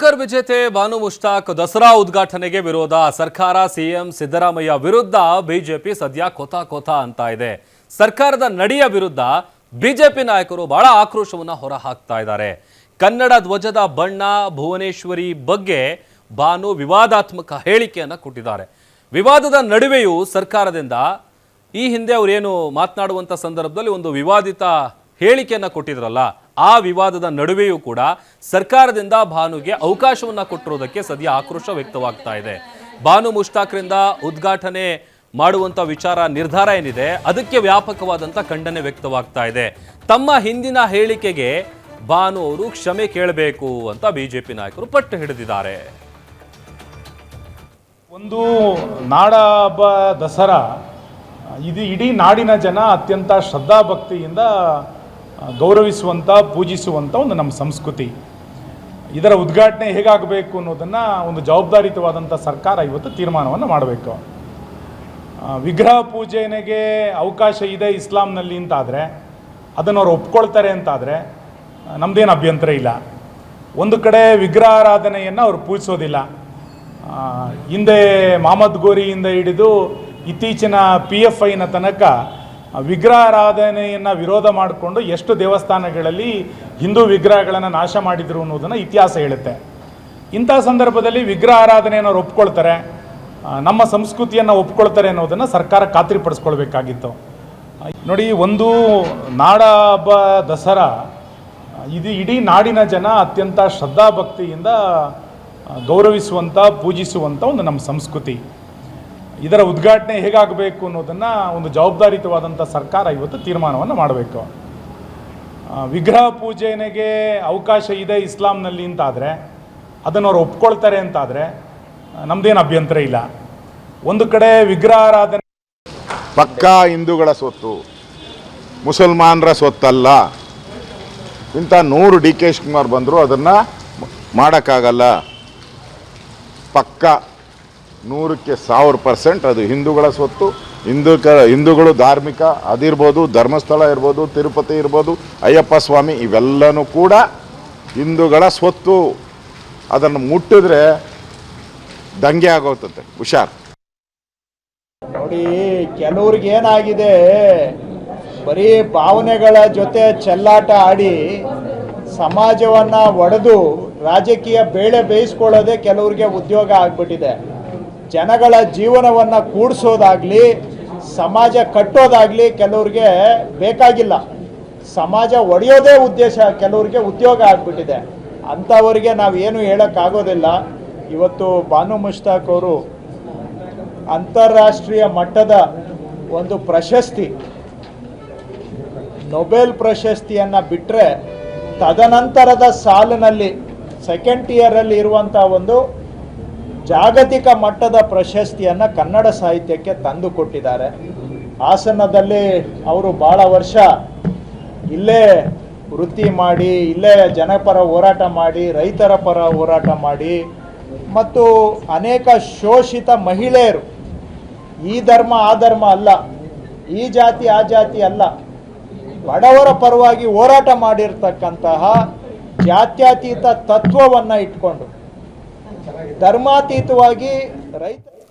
Joker ವಿಜೇತೆ ಬಾನು ಮುಷ್ತಾಕ್ ದಸರಾ ಉದ್ಘಾಟನೆಗೆ ವಿರೋಧ. ಸರ್ಕಾರ, ಸಿಎಂ ಸಿದ್ದರಾಮಯ್ಯ ವಿರುದ್ಧ ಬಿಜೆಪಿ ಸದ್ಯ ಕೊತ ಕೊತ ಅಂತ ಇದೆ. ಸರ್ಕಾರದ ನಡೆಯ ವಿರುದ್ಧ ಬಿಜೆಪಿ ನಾಯಕರು ಬಹಳ ಆಕ್ರೋಶವನ್ನು ಹೊರಹಾಕ್ತಾ ಇದ್ದಾರೆ. ಕನ್ನಡ ಧ್ವಜದ ಬಣ್ಣ ಭುವನೇಶ್ವರಿ ಬಗ್ಗೆ ಬಾನು ವಿವಾದಾತ್ಮಕ ಹೇಳಿಕೆಯನ್ನು ಕೊಟ್ಟಿದ್ದಾರೆ. ವಿವಾದದ ನಡುವೆಯೂ ಸರ್ಕಾರದಿಂದ ಈ ಹಿಂದೆ ಅವರೇನು ಮಾತನಾಡುವಂಥ ಸಂದರ್ಭದಲ್ಲಿ ಒಂದು ವಿವಾದಿತ ಹೇಳಿಕೆಯನ್ನು ಕೊಟ್ಟಿದ್ರಲ್ಲ ಆ ವಿವಾದದ ನಡುವೆಯೂ ಕೂಡ ಸರ್ಕಾರದಿಂದ ಭಾನುಗೆ ಅವಕಾಶವನ್ನ ಕೊಟ್ಟಿರೋದಕ್ಕೆ ಸದ್ಯ ಆಕ್ರೋಶ ವ್ಯಕ್ತವಾಗ್ತಾ ಇದೆ. ಭಾನು ಮುಷ್ತಾಕ್ರಿಂದ ಉದ್ಘಾಟನೆ ಮಾಡುವಂತ ವಿಚಾರ ನಿರ್ಧಾರ ಏನಿದೆ, ಅದಕ್ಕೆ ವ್ಯಾಪಕವಾದಂತ ಖಂಡನೆ ವ್ಯಕ್ತವಾಗ್ತಾ ಇದೆ. ತಮ್ಮ ಹಿಂದಿನ ಹೇಳಿಕೆಗೆ ಭಾನು ಅವರು ಕ್ಷಮೆ ಕೇಳಬೇಕು ಅಂತ ಬಿಜೆಪಿ ನಾಯಕರು ಪಟ್ಟು ಹಿಡಿದಿದ್ದಾರೆ. ಒಂದು ನಾಡ ಹಬ್ಬ ದಸರಾ, ಇದು ಇಡೀ ನಾಡಿನ ಜನ ಅತ್ಯಂತ ಶ್ರದ್ಧಾಭಕ್ತಿಯಿಂದ ಗೌರವಿಸುವಂಥ ಪೂಜಿಸುವಂಥ ಒಂದು ನಮ್ಮ ಸಂಸ್ಕೃತಿ. ಇದರ ಉದ್ಘಾಟನೆ ಹೇಗಾಗಬೇಕು ಅನ್ನೋದನ್ನು ಒಂದು ಜವಾಬ್ದಾರಿತವಾದಂಥ ಸರ್ಕಾರ ಇವತ್ತು ತೀರ್ಮಾನವನ್ನು ಮಾಡಬೇಕು. ವಿಗ್ರಹ ಪೂಜೆನೆಗೆ ಅವಕಾಶ ಇದೆ ಇಸ್ಲಾಂನಲ್ಲಿ ಅಂತಾದರೆ, ಅದನ್ನು ಅವ್ರು ಒಪ್ಕೊಳ್ತಾರೆ ಅಂತಾದರೆ ನಮ್ಮದೇನು ಅಭ್ಯಂತರ ಇಲ್ಲ. ಒಂದು ಕಡೆ ವಿಗ್ರಹಾರಾಧನೆಯನ್ನು ಅವರು ಪೂಜಿಸೋದಿಲ್ಲ. ಹಿಂದೆ ಮಹಮ್ಮದ್ ಗೋರಿಯಿಂದ ಹಿಡಿದು ಇತ್ತೀಚಿನ ಪಿ ಎಫ್ ಐನ ತನಕ ವಿಗ್ರಹಾರಾಧನೆಯನ್ನು ವಿರೋಧ ಮಾಡಿಕೊಂಡು ಎಷ್ಟು ದೇವಸ್ಥಾನಗಳಲ್ಲಿ ಹಿಂದೂ ವಿಗ್ರಹಗಳನ್ನು ನಾಶ ಮಾಡಿದರು ಅನ್ನೋದನ್ನು ಇತಿಹಾಸ ಹೇಳುತ್ತೆ. ಇಂಥ ಸಂದರ್ಭದಲ್ಲಿ ವಿಗ್ರಹ ಆರಾಧನೆಯನ್ನು ಒಪ್ಕೊಳ್ತಾರೆ ನಮ್ಮ ಸಂಸ್ಕೃತಿಯನ್ನು ಒಪ್ಕೊಳ್ತಾರೆ ಅನ್ನೋದನ್ನು ಸರ್ಕಾರ ಖಾತ್ರಿಪಡಿಸ್ಕೊಳ್ಬೇಕಾಗಿತ್ತು. ನೋಡಿ, ಒಂದು ನಾಡ ಹಬ್ಬ ದಸರಾ, ಇದು ಇಡೀ ನಾಡಿನ ಜನ ಅತ್ಯಂತ ಶ್ರದ್ಧಾಭಕ್ತಿಯಿಂದ ಗೌರವಿಸುವಂಥ ಪೂಜಿಸುವಂಥ ಒಂದು ನಮ್ಮ ಸಂಸ್ಕೃತಿ. ಇದರ ಉದ್ಘಾಟನೆ ಹೇಗಾಗಬೇಕು ಅನ್ನೋದನ್ನು ಒಂದು ಜವಾಬ್ದಾರಿತವಾದಂಥ ಸರ್ಕಾರ ಇವತ್ತು ತೀರ್ಮಾನವನ್ನು ಮಾಡಬೇಕು. ವಿಗ್ರಹ ಪೂಜೆನೆಗೆ ಅವಕಾಶ ಇದೆ ಇಸ್ಲಾಂನಲ್ಲಿ ಅಂತಾದರೆ, ಅದನ್ನು ಅವ್ರು ಒಪ್ಕೊಳ್ತಾರೆ ಅಂತಾದರೆ ನಮ್ಮದೇನು ಅಭ್ಯಂತರ ಇಲ್ಲ. ಒಂದು ಕಡೆ ವಿಗ್ರಹಾರಾಧನೆ ಪಕ್ಕಾ ಹಿಂದೂಗಳ ಸೊತ್ತು, ಮುಸಲ್ಮಾನರ ಸೊತ್ತಲ್ಲ. ಇಂಥ ನೂರು ಡಿ ಕೆ ಶಿವಕುಮಾರ್ ಬಂದರು ಅದನ್ನು ಮಾಡೋಕ್ಕಾಗಲ್ಲ. ಪಕ್ಕ ನೂರಕ್ಕೆ ಸಾವಿರ ಪರ್ಸೆಂಟ್ ಅದು ಹಿಂದೂಗಳ ಸ್ವತ್ತು. ಹಿಂದೂ ಕ ಹಿಂದೂಗಳು ಧಾರ್ಮಿಕ, ಅದಿರ್ಬೋದು, ಧರ್ಮಸ್ಥಳ ಇರ್ಬೋದು, ತಿರುಪತಿ ಇರ್ಬೋದು, ಅಯ್ಯಪ್ಪ ಸ್ವಾಮಿ, ಇವೆಲ್ಲನೂ ಕೂಡ ಹಿಂದೂಗಳ ಸ್ವತ್ತು. ಅದನ್ನು ಮುಟ್ಟಿದ್ರೆ ದಂಗೆ ಆಗೋಗ್ತದೆ ಹುಷಾರ್. ನೋಡಿ, ಕೆಲವ್ರಿಗೆ ಏನಾಗಿದೆ, ಬರೀ ಭಾವನೆಗಳ ಜೊತೆ ಚೆಲ್ಲಾಟ ಆಡಿ ಸಮಾಜವನ್ನ ಒಡೆದು ರಾಜಕೀಯ ಬೇಳೆ ಬೇಯಿಸ್ಕೊಳ್ಳೋದೇ ಕೆಲವ್ರಿಗೆ ಉದ್ಯೋಗ ಆಗ್ಬಿಟ್ಟಿದೆ. ಜನಗಳ ಜೀವನವನ್ನು ಕೂಡಿಸೋದಾಗ್ಲಿ, ಸಮಾಜ ಕಟ್ಟೋದಾಗ್ಲಿ ಕೆಲವ್ರಿಗೆ ಬೇಕಾಗಿಲ್ಲ. ಸಮಾಜ ಒಡೆಯೋದೇ ಉದ್ದೇಶ ಕೆಲವ್ರಿಗೆ ಉದ್ಯೋಗ ಆಗಿಬಿಟ್ಟಿದೆ. ಅಂಥವರಿಗೆ ನಾವು ಏನು ಹೇಳೋಕ್ಕಾಗೋದಿಲ್ಲ. ಇವತ್ತು ಬಾನು ಮುಷ್ತಾಕ್ ಅವರು ಅಂತಾರಾಷ್ಟ್ರೀಯ ಮಟ್ಟದ ಒಂದು ಪ್ರಶಸ್ತಿ, ನೊಬೆಲ್ ಪ್ರಶಸ್ತಿಯನ್ನು ಬಿಟ್ಟರೆ ತದನಂತರದ ಸಾಲಿನಲ್ಲಿ ಸೆಕೆಂಡ್ ಇಯರಲ್ಲಿ ಇರುವಂಥ ಒಂದು ಜಾಗತಿಕ ಮಟ್ಟದ ಪ್ರಶಸ್ತಿಯನ್ನು ಕನ್ನಡ ಸಾಹಿತ್ಯಕ್ಕೆ ತಂದು ಕೊಟ್ಟಿದ್ದಾರೆ. ಹಾಸನದಲ್ಲಿ ಅವರು ಭಾಳ ವರ್ಷ ಇಲ್ಲೇ ವೃತ್ತಿ ಮಾಡಿ, ಇಲ್ಲೇ ಜನಪರ ಹೋರಾಟ ಮಾಡಿ, ರೈತರ ಪರ ಹೋರಾಟ ಮಾಡಿ, ಮತ್ತು ಅನೇಕ ಶೋಷಿತ ಮಹಿಳೆಯರು. ಈ ಧರ್ಮ, ಆ ಧರ್ಮ ಅಲ್ಲ. ಈ ಜಾತಿ, ಆ ಜಾತಿ ಅಲ್ಲ. ಬಡವರ ಪರವಾಗಿ ಹೋರಾಟ ಮಾಡಿರ್ತಕ್ಕಂತಹ ಜಾತ್ಯತೀತ ತತ್ವವನ್ನು ಇಟ್ಕೊಂಡು ಧರ್ಮಾತೀತವಾಗಿ ರೈತ